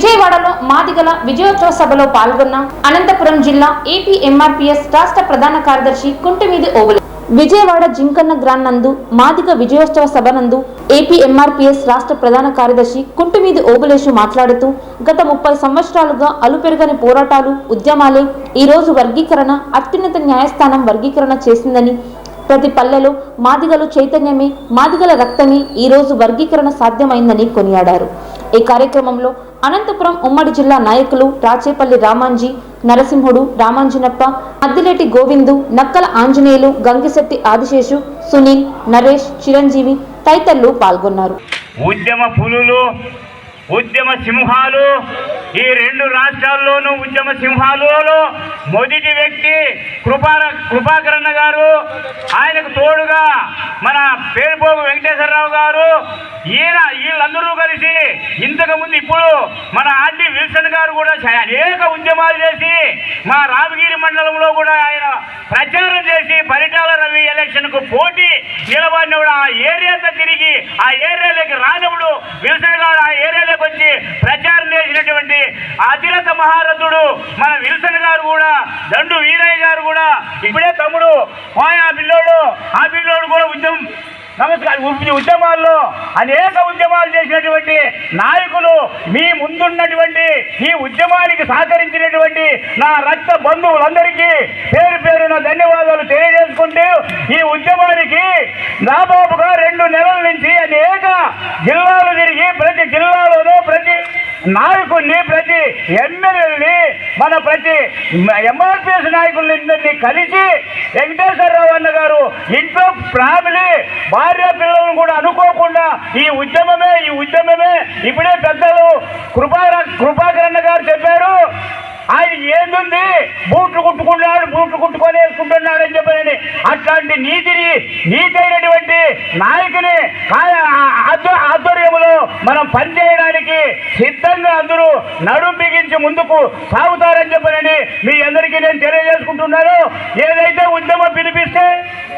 విజయవాడలో మాదిగల విజయోత్సవ సభలో పాల్గొన్న అనంతపురం జిల్లా ఏపీ ఎంఆర్పీఎస్ రాష్ట్ర ప్రధాన కార్యదర్శి కుంటిమీది ఓబులు విజయవాడ జింకన్న గ్రాండ్ నందు మాదిగ విజయోత్సవ సభ నందు ఏపీ ఎంఆర్పీఎస్ రాష్ట్ర ప్రధాన కార్యదర్శి కుంటిమీది ఓబులేషు మాట్లాడుతూ గత ముప్పై సంవత్సరాలుగా అలుపెరుగని పోరాటాలు ఉద్యమాలే ఈరోజు వర్గీకరణ అత్యున్నత న్యాయస్థానం వర్గీకరణ చేసిందని. ప్రతి పల్లెలో మాదిగలు చైతన్యమే మాదిగల రక్తమే ఈరోజు వర్గీకరణ సాధ్యమైందని కొనియాడారు. ఈ కార్యక్రమంలో అనంతపురం ఉమ్మడి జిల్లా నాయకులు రాచేపల్లి రామాంజీ నరసింహుడు రామాంజనప్ప అద్దిలేటి గోవిందు నక్కల ఆంజనేయులు గంగిశెట్టి ఆదిశేషు సునీల్ నరేష్ చిరంజీవి తదితరులు పాల్గొన్నారు. ఉద్యమ పులులు ఉద్యమ సింహాలు ఈ రెండు రాష్ట్రాల్లోనూ ఉద్యమ సింహాలలో మొదటి వ్యక్తి కృపార కృపాకరణ గారు. ఆయనకు తోడుగా మన పేరుపోగు వెంకటేశ్వరరావు గారు. ఈయన అందరూ కలిసి ఇంతకుముందు ఇప్పుడు మన ఆర్డీ విల్సన్ గారు కూడా అనేక ఉద్యమాలు చేసి మా రామగిరి మండలంలో కూడా ఆయన ప్రచారం చేసి పరిటాల రవి ఎలక్షన్కు పోటీ నిలబడినప్పుడు ఆ ఏరియాతో తిరిగి ఆ ఏరియాలోకి రానప్పుడు విల్సన్ గారు ఆ ఏరియాలోకి వచ్చి ప్రచారం చేసినటువంటి అతిరథ మహారథుడు మన విల్సన్ గారు కూడా దండు వీరయ్య గారు కూడా ఇప్పుడే తమ్ముడు పోయ్ ఆ పిల్లోడు ఆ పిల్లోడు కూడా ఉద్యమం నమస్కారం. ఉద్యమాల్లో అనేక ఉద్యమాలు చేసినటువంటి నాయకులు మీ ముందున్నటువంటి ఈ ఉద్యమానికి సహకరించినటువంటి నా రక్త బంధువులందరికీ పేరు పేరున ధన్యవాదాలు తెలియజేసుకుంటూ ఈ ఉద్యమానికి దాదాపుగా రెండు నెలల నుంచి అనేక జిల్లాలు తిరిగి ప్రతి జిల్లాలోనూ ప్రతి నాయకుల్ని ప్రతి ఎమ్మెల్యేని మన ప్రతి ఎంఆర్పిఎస్ నాయకులందరినీ కలిసి వెంకటేశ్వరరావు అన్న గారు ఇంట్లో ఫ్యామిలీ భార్య పిల్లలను కూడా అనుకోకుండా ఈ ఉద్యమమే ఈ ఉద్యమమే. ఇప్పుడే పెద్దలు కృపా కృపాకరణ గారు చెప్పారు ఆయన ఏందుంది? బూట్లు కుట్టుకున్నాడు బూట్లు కుట్టుకొని వేసుకుంటున్నాడు అని చెప్పని. అట్లాంటి నీతిని నీతైనటువంటి నాయకుని కాయ- ఆధ్వర్యంలో మనం పనిచేయడానికి సిద్ధంగా అందరూ నడుం బిగించి ముందుకు సాగుతారని చెప్పనని మీ అందరికీ నేను తెలియజేసుకుంటున్నాను. ఏదైతే ఉద్యమం పిలిపిస్తే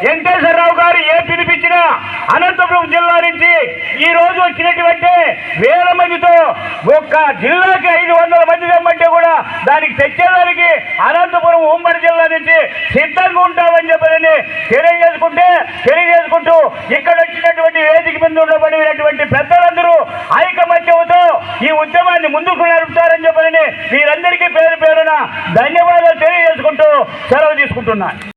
వెంకటేశ్వరరావు గారు ఏ పిలిపించినా అనంతపురం జిల్లా నుంచి ఈ రోజు వచ్చినటువంటి వేల మందితో ఒక్క జిల్లాకి ఐదు వందల మంది తెమ్మంటే కూడా దానికి తెచ్చేదానికి అనంతపురం ఉమ్మడి జిల్లా నుంచి సిద్ధంగా ఉంటామని చెప్పదని తెలియజేసుకుంటే తెలియజేసుకుంటూ ఇక్కడ వచ్చినటువంటి వేదిక మీద ఉండబడినటువంటి పెద్దలందరూ ఐకమత్యంతో ఈ ఉద్యమాన్ని ముందుకు నడుపుతారని చెప్పని మీరందరికీ పేరు పేరున ధన్యవాదాలు తెలియజేసుకుంటూ సెలవు తీసుకుంటున్నాను.